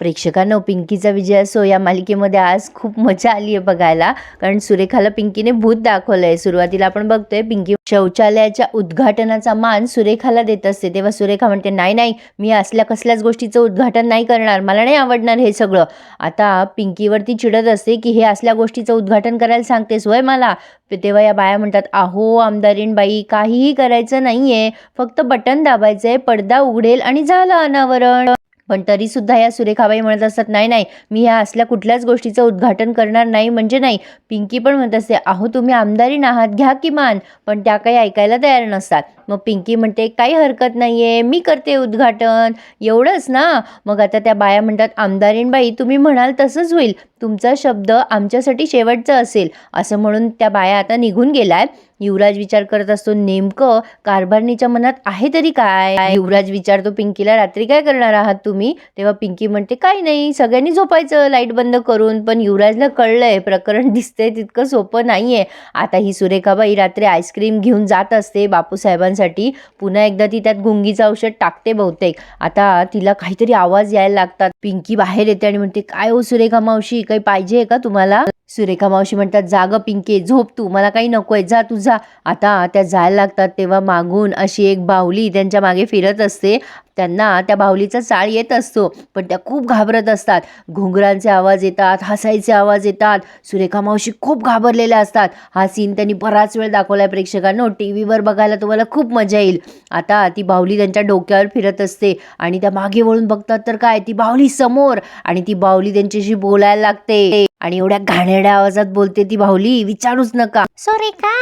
प्रेक्षकांनो पिंकीचा विजय असो या मालिकेमध्ये आज खूप मजा आली आहे बघायला. कारण सुरेखाला पिंकीने भूत दाखवलं आहे सुरुवातीला आपण बघतोय पिंकी शौचालयाच्या उद्घाटनाचा मान सुरेखाला देत असते. तेव्हा सुरेखा म्हणते नाही नाही मी असल्या कसल्याच गोष्टीचं उद्घाटन नाही करणार. मला नाही आवडणार हे सगळं. आता पिंकीवरती चिडत असते की हे असल्या गोष्टीचं उद्घाटन करायला सांगतेस वय मला? तेव्हा या बाया म्हणतात अहो आमदारीणबाई काहीही करायचं नाही आहे फक्त बटन दाबायचं आहे पडदा उघडेल आणि झालं अनावरण. पण तरीसुद्धा या सुरेखाबाई म्हणत असतात नाही नाही मी ह्या असल्या कुठल्याच गोष्टीचं उद्घाटन करणार नाही म्हणजे नाही. पिंकी पण म्हणत असते अहो तुम्ही आमदारीन आहात घ्या किमान पण त्या काही ऐकायला तयार नसतात. मग पिंकी म्हणते काही हरकत नाही आहे मी करते उद्घाटन. एवढंच ना? मग आता त्या बाया म्हणतात आमदारीन बाई तुम्ही म्हणाल तसंच होईल. तुमचा शब्द आमच्यासाठी शेवटचा असेल असं म्हणून त्या बाया आता निघून गेलाय. युवराज विचार करत असतो नेमकं कारभारणीच्या मनात आहे तरी काय? युवराज विचारतो पिंकीला रात्री काय करणार आहात तुम्ही? तेव्हा पिंकी म्हणते काही नाही सगळ्यांनी झोपायचं लाइट बंद करून. पण युवराजला कळलंय प्रकरण दिसतंय तितकं सोपं नाहीये. आता ही सुरेखाबाई रात्री आईस्क्रीम घेऊन जात असते बापूसाहेबांसाठी. पुन्हा एकदा ती त्यात गुंगीचं औषध टाकते बहुतेक. आता तिला काहीतरी आवाज यायला लागतात. पिंकी बाहेर येते आणि म्हणते काय हो सुरेखा मावशी काही पाहिजे का तुम्हाला? सुरेखा मावशी म्हणतात जाग पिंके झोप तू मला काही नकोय जा तू जा. आता त्या जायला लागतात तेव्हा मागून अशी एक बाहुली त्यांच्या मागे फिरत असते. त्यांना त्या बाहुलीचा चाळ येत असतो पण त्या खूप घाबरत असतात. घुंगरांचे आवाज येतात हसायचे आवाज येतात. सुरेखा मावशी खूप घाबरलेल्या असतात. हा सीन त्यांनी बराच वेळ दाखवलाय प्रेक्षकांनो. टी व्हीवर बघायला तुम्हाला खूप मजा येईल. आता ती बाहुली त्यांच्या डोक्यावर फिरत असते आणि त्या मागे वळून बघतात तर काय ती बाहुली समोर. आणि ती बाहुली त्यांच्याशी बोलायला लागते. आणि एवढ्या घाणेरड्या आवाजात बोलते ती बाहुली विचारूच नका. सुरेखा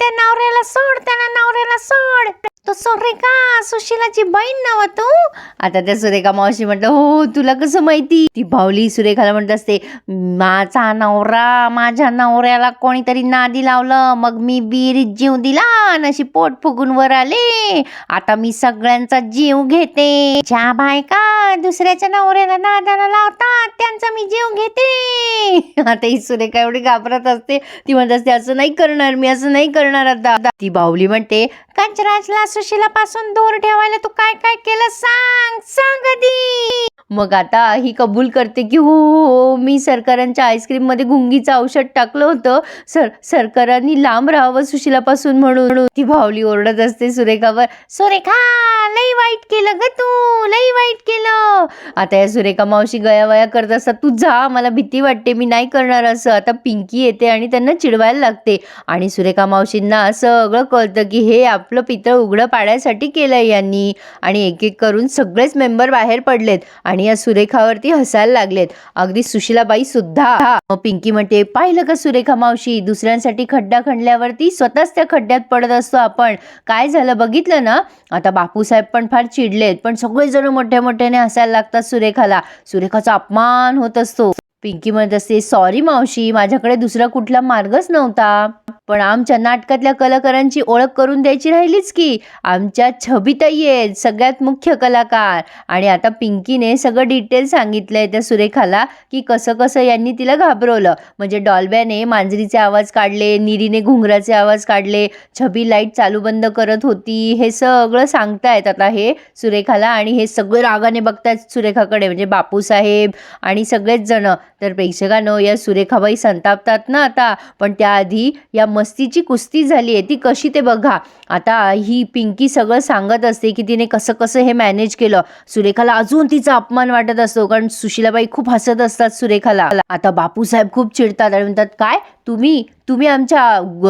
त्या नवऱ्याला सोड त्याला नवऱ्याला सोड. तो सुरेखा सुशिलाची बहीण नाव तू? आता त्या सुरेखा मावशी म्हटलं हो, हो तुला कसं माहिती? ती बाहुली सुरेखाला म्हणत असते माझा नवरा माझ्या नवऱ्याला कोणीतरी नादी लावलं मग मी विहिरीत जीव दिला आणि अशी पोट फुगून वर आले. आता मी सगळ्यांचा जीव घेते. ज्या बायका दुसऱ्याच्या नवऱ्याला नादाला लावतात त्यांचा मी जीव घेते. आता ही सुरेखा एवढी घाबरत असते. ती म्हणत असते असं नाही करणार मी असं नाही करणार आता. ती बाहुली म्हणते कंचराजला सुशिला पासून दूर ठेवायला तू काय काय केलं सांग सांग आधी. मग आता ही कबूल करते की हो हो, हो मी सरकारांच्या आईस्क्रीममध्ये गुंगीचं औषध टाकलं होतं. सर सरकारांनी लांब राहावं सुशिलापासून म्हणून. ती भावली ओरडत असते सुरेखावर. सुरेखा लई वाईट केलं ग. आता या सुरेखा मावशी गयावया करत असतात. तू जा मला भीती वाटते मी नाही करणार असं. आता पिंकी येते आणि त्यांना चिडवायला लागते. आणि सुरेखा मावशींना सगळं कळतं की हे आपलं पितळ उघडं पाडायसाठी केलंय यांनी. आणि एक एक करून सगळेच मेंबर बाहेर पडलेत आणि या सुरेखावरती हसायला लागलेत. अगदी सुशिलाबाई सुद्धा. पिंकी म्हणते पाहिलं का सुरेखा मावशी? दुसऱ्यांसाठी खड्डा खणल्यावरती स्वतःच त्या खड्ड्यात पडत असतो आपण. काय झालं? बघितलं ना? आता बापूसाहेब पण फार चिडलेत. पण सगळेजण मोठ्या मोठ्याने हसायला लागतात सुरेखाला. सुरेखाचा अपमान होत असतो. पिंकी म्हणत असते सॉरी मावशी माझ्याकडे दुसरा कुठला मार्गच नव्हता. पण आमच्या नाटकातल्या कलाकारांची ओळख करून द्यायची राहिलीच की. आमच्या छबिताई आहेत सगळ्यात मुख्य कलाकार. आणि आता पिंकीने सगळं डिटेल सांगितलंय त्या सुरेखाला की कसं कसं यांनी तिला घाबरवलं. म्हणजे डॉल्ब्याने मांजरीचे आवाज काढले निरीने घुंगराचे आवाज काढले छबी लाइट चालू बंद करत होती. हे सगळं सांगतायत आता हे सुरेखाला आणि हे सगळं रागाने बघतायत सुरेखाकडे. म्हणजे बापूसाहेब आणि सगळेच जण. तर प्रेक्षकांनो या सुरेखाबाई संतापतात ना आता. पण त्याआधी या मस्तीची कुस्ती झाली आहे ती कशी ते बघा. आता ही पिंकी सगळं सांगत असते की तिने कसं कसं हे मॅनेज केलं. सुरेखाला अजून तिचा अपमान वाटत असतो कारण सुशिलाबाई खूप हसत असतात सुरेखाला. आता बापूसाहेब खूप चिडतात आणि म्हणतात काय? तुम्ही तुम्ही आमच्या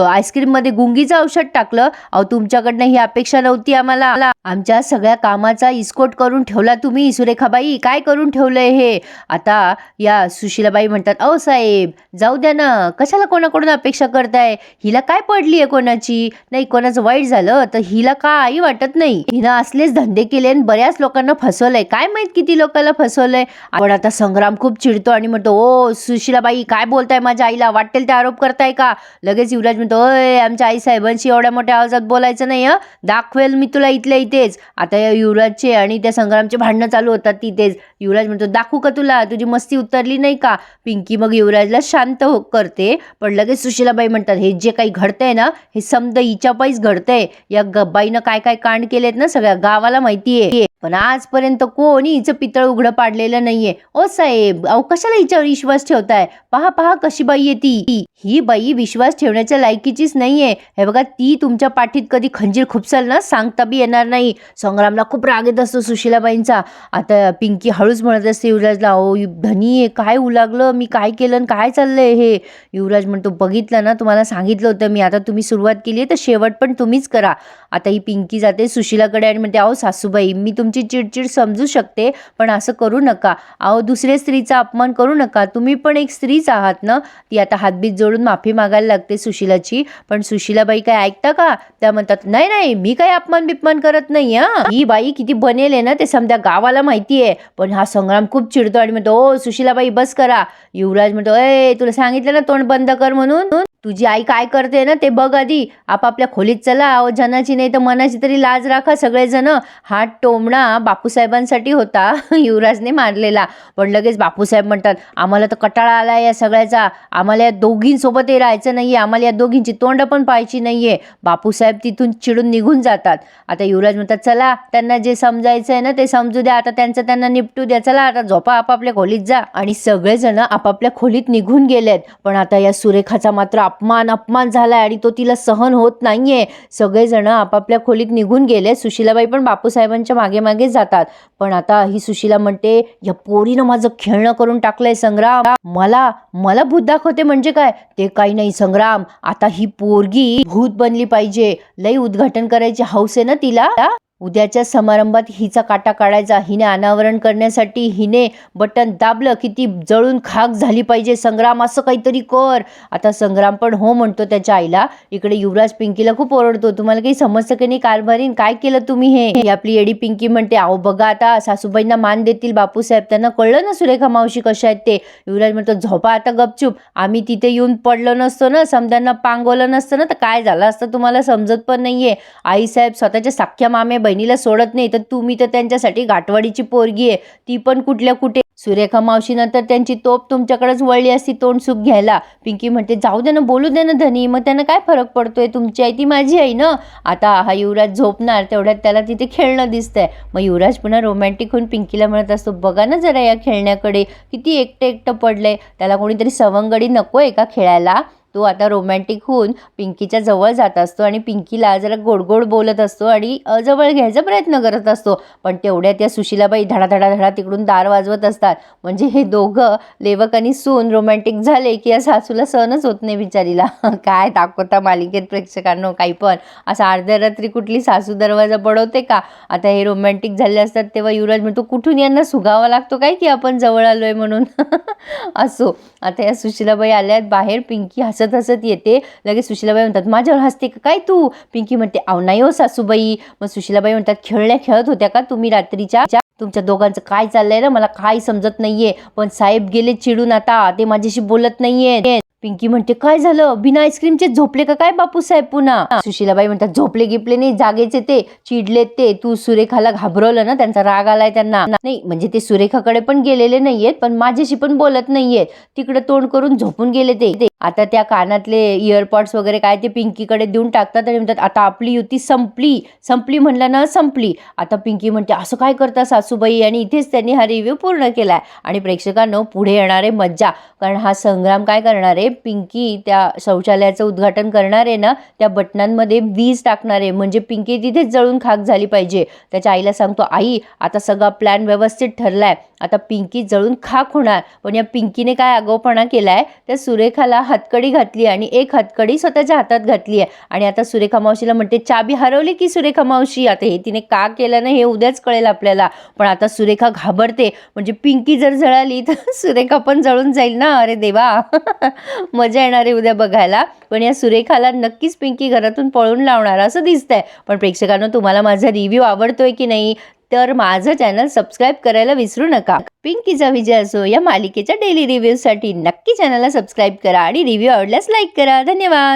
आईस्क्रीममध्ये गुंगीचं औषध टाकलं. अहो तुमच्याकडनं ही अपेक्षा नव्हती आम्हाला. आमच्या सगळ्या कामाचा इस्कोट करून ठेवला तुम्ही सुरेखाबाई. काय करून ठेवलंय हे? आता या सुशीलाबाई म्हणतात अहो साहेब जाऊ द्या ना. कशाला कोणाकडून अपेक्षा करताय? हिला काय पडली आहे कोणाची? नाही कोणाचं वाईट झालं तर हिला काही वाटत नाही. हिनं असलेच धंदे केले आणि बऱ्याच लोकांना फसवलंय. काय माहीत किती लोकांना फसवलंय? आपण आता संग्राम खूप चिडतो आणि म्हणतो ओ सुशीलाबाई काय बोलताय माझ्या आईला? वाटेल त्या आरोप करताय का? लगेच युवराज म्हणतो अय आमच्या आई साहेबांशी एवढ्या मोठ्या आवाजात बोलायचं नाही हं. दाखवेल मी तुला इथल्या इथेच. आता या युवराजचे आणि त्या संग्रामचे भांडणं चालू होतात तिथेच. युवराज म्हणतो दाखवू का तुला? तुझी मस्ती उतरली नाही का? पिंकी मग युवराजला शांत हो करते पण लगेच सुशीलाबाई म्हणतात हे जे काही घडतंय ना हे समद हिच्या पायीच घडतंय. या ग- बाईनं काय काय कांड केलेत ना सगळ्या गावाला माहिती आहे पण आजपर्यंत कोणी हिचं पितळ उघडं पाडलेलं नाहीये. ओ साहेब अहो कशाला हिच्यावर विश्वास ठेवताय? पहा पहा कशी बाई आहे ती. ही बाई विश्वास ठेवण्याच्या लायकीचीच नाहीये. हे बघा ती तुमच्या पाठीत कधी खंजीर खुपसाल ना सांगता बी येणार नाही. संग्रामला खूप राग येत असतो सुशिलाबाईंचा. आता पिंकी हळूच म्हणत असते युवराजला अहो धनी आहे काय उलागलं? मी काय केलं आणि काय चाललंय हे? युवराज म्हणतो बघितलं ना तुम्हाला सांगितलं होतं मी. आता तुम्ही सुरुवात केली आहे तर शेवट पण तुम्हीच करा. आता ही पिंकी जाते सुशिलाकडे आणि म्हणते अहो सासूबाई मी तुमची चिडचिड समजू शकते पण असं करू नका. अहो दुसऱ्या स्त्रीचा अपमान करू नका. तुम्ही पण एक स्त्रीच आहात ना? ती आता हातबीत जोडून माफी मागायला लागते सुशिलाची. पण सुशिलाबाई काय ऐकता का? त्या म्हणतात नाही नाही मी काही अपमान बिपमान करत नाही हा. ही बाई किती बनेल आहे ना ते समजा गावाला माहिती आहे. पण हा संग्राम खूप चिडतो आणि म्हणतो ओ सुशिलाबाई बस करा. युवराज म्हणतो ए तुला सांगितलं ना तोंड बंद कर म्हणून? तुझी आई काय करते ना ते बघ आधी. आपापल्या खोलीत चला अहो जनाची नाही तर मनाची तरी लाज राखा सगळेजण. हा टोमणा बापूसाहेबांसाठी होता युवराजने मारलेला. पण लगेच बापूसाहेब म्हणतात आम्हाला तर कटाळा आला या सगळ्याचा. आम्हाला या दोघींसोबतही राहायचं नाही आहे आम्हाला या दोघींची तोंड पण पाहायची नाही आहे बापूसाहेब तिथून चिडून निघून जातात. आता युवराज म्हणतात चला त्यांना जे समजायचं आहे ना ते समजू द्या. आता त्यांचं त्यांना निपटू द्या. चला आता झोपा आपापल्या खोलीत जा. आणि सगळेजण आपापल्या खोलीत निघून गेलेत. पण आता या सुरेखाचा मात्र अपमान अपमान झालाय आणि तो तिला सहन होत नाहीये. सगळेजण आपापल्या खोलीत निघून गेले. सुशीलाबाई पण बापूसाहेबांच्या मागे मागे जातात. पण आता ही सुशीला म्हणते या पोरीनं माझं खेळणं करून टाकलंय संग्राम. मला मला भूत दाखवते म्हणजे काय? ते काही नाही संग्राम. आता ही पोरगी भूत बनली पाहिजे. लई उद्घाटन करायची हौस आहे ना तिला? उद्याच्या समारंभात हिचा काटा काढायचा. हिने अनावरण करण्यासाठी हिने बटन दाबलं की ती जळून खाक झाली पाहिजे. संग्राम असं काहीतरी कर. आता संग्राम पण हो म्हणतो त्याच्या आईला. इकडे युवराज पिंकीला खूप ओरडतो. तुम्हाला काही समजतं की नाही? कारभारीन काय केलं तुम्ही हे? आपली एडी पिंकी म्हणते अहो बघा आता सासूबाईंना मान देतील बापूसाहेब. त्यांना कळलं ना सुरेखा मावशी कशा आहेत ते? युवराज म्हणतो झोपा आता गपचूप. आम्ही तिथे येऊन पडलो नसतो ना. समजांना पांगवलं नसतं ना. तर काय झालं असतं तुम्हाला समजत पण नाहीये. आईसाहेब स्वतःच्या साख्या मामे बहिणीला सोडत नाही तर तुम्ही तर त्यांच्यासाठी गाठवाडीची पोरगी आहे. ती पण कुठल्या कुठे सुरेखा मावशीनंतर त्यांची तोप तुमच्याकडेच वळली असती तोंड सुख घ्यायला. पिंकी म्हणते जाऊ दे ना बोलू दे ना धनी मग त्यांना काय फरक पडतोय? तुमची आई ती माझी आई ना? आता हा युवराज झोपणार तेवढ्यात त्याला तिथे खेळणं दिसतंय. मग युवराज पुन्हा रोमॅन्टिक होऊन पिंकीला म्हणत असतो बघा ना जरा या खेळण्याकडे किती एकटं एकटं पडलंय. त्याला कोणीतरी सवंगडी नको आहे का खेळायला? तो आता रोमॅन्टिक होऊन पिंकीच्या जवळ जात असतो आणि पिंकीला जरा गोड गोड बोलत असतो आणि जवळ घ्यायचा प्रयत्न करत असतो. पण तेवढ्या त्या सुशिलाबाई धडा धडा धडा तिकडून दार वाजवत असतात. म्हणजे हे दोघं लेवक आणि सून रोमॅन्टिक झाले की या सासूला सहनच होत नाही बिचारीला. काय दाखवता मालिकेत प्रेक्षकांनो काही पण. असं अर्ध्या रात्री कुठली सासू दरवाजा पडवते का? आता हे रोमॅन्टिक झाले असतात तेव्हा युवराज म्हणतो कुठून यांना सुगावा लागतो काय की आपण जवळ आलोय म्हणून? असो. आता या सुशिलाबाई आल्यात बाहेर पिंकी हसत हसत येते. लगेच सुशिलाबाई म्हणतात माझ्यावर हसते का? काय तू? पिंकी म्हणते अहो नाही हो सासूबाई. मग सुशिलाबाई म्हणतात खेळल्या खेळत होत्या का तुम्ही रात्रीच्या? तुमच्या दोघांचं काय चाललंय ना मला काय समजत नाहीये. पण साहेब गेले चिडून आता. ते माझ्याशी बोलत नाहीये पिंकी म्हणते काय झालं? बिना आईस्क्रीमचे झोपले का काय बापूसाहेब पुन्हा? सुशीलाबाई म्हणतात झोपले गिपले नाही जागेचे ते चिडलेत ते. तू सुरेखाला घाबरवलं ना त्यांचा राग आलाय त्यांना. नाही म्हणजे ते सुरेखाकडे पण गेलेले नाहीयेत पण माझ्याशी पण बोलत नाहीयेत. तिकडे तोंड करून झोपून गेले ते. ते. आता त्या कानातले इयरपॉड्स वगैरे काय ते पिंकीकडे देऊन टाकतात आणि म्हणतात आता आपली युती संपली. संपली म्हणलं ना संपली. आता पिंकी म्हणते असं काय करता सासूबाई? आणि इथेच त्यांनी हा रिव्ह्यू पूर्ण केलाय. आणि प्रेक्षकांनो पुढे येणारे मज्जा. कारण हा संग्राम काय करणार आहे? पिंकी त्या शौचालयाचं उद्घाटन करणार आहे ना त्या बटनांमध्ये वीज टाकणार आहे. म्हणजे पिंकी तिथेच जळून खाक झाली पाहिजे. त्याच्या आईला सांगतो आई आता सगळा प्लॅन व्यवस्थित ठरलाय. आता पिंकी जळून खाक होणार. पण या पिंकीने काय आगाऊपणा आहे त्या सुरेखाला हातकडी घातली आणि एक हातकडी स्वतःच्या हातात घातली आहे. आणि आता सुरेखा मावशीला म्हणते चाबी हरवली की सुरेखा मावशी? आता हे तिने का केलं ना हे उद्याच कळेल आपल्याला. पण आता सुरेखा घाबरते. म्हणजे पिंकी जर जळाली तर सुरेखा पण जळून जाईल ना? अरे देवा! मजा येणार आहे उद्या बघायला. पण या सुरेखाला नक्कीच पिंकी घरातून पळून लावणार असं दिसतंय. पण प्रेक्षकांना तुम्हाला माझा रिव्ह्यू आवडतोय की नाही? तर माझं चॅनल सबस्क्राईब करायला विसरू नका. पिंकीचा विजय असो या मालिकेच्या डेली रिव्ह्यूसाठी नक्की चॅनलला सबस्क्राईब करा आणि रिव्ह्यू आवडल्यास लाईक करा. धन्यवाद.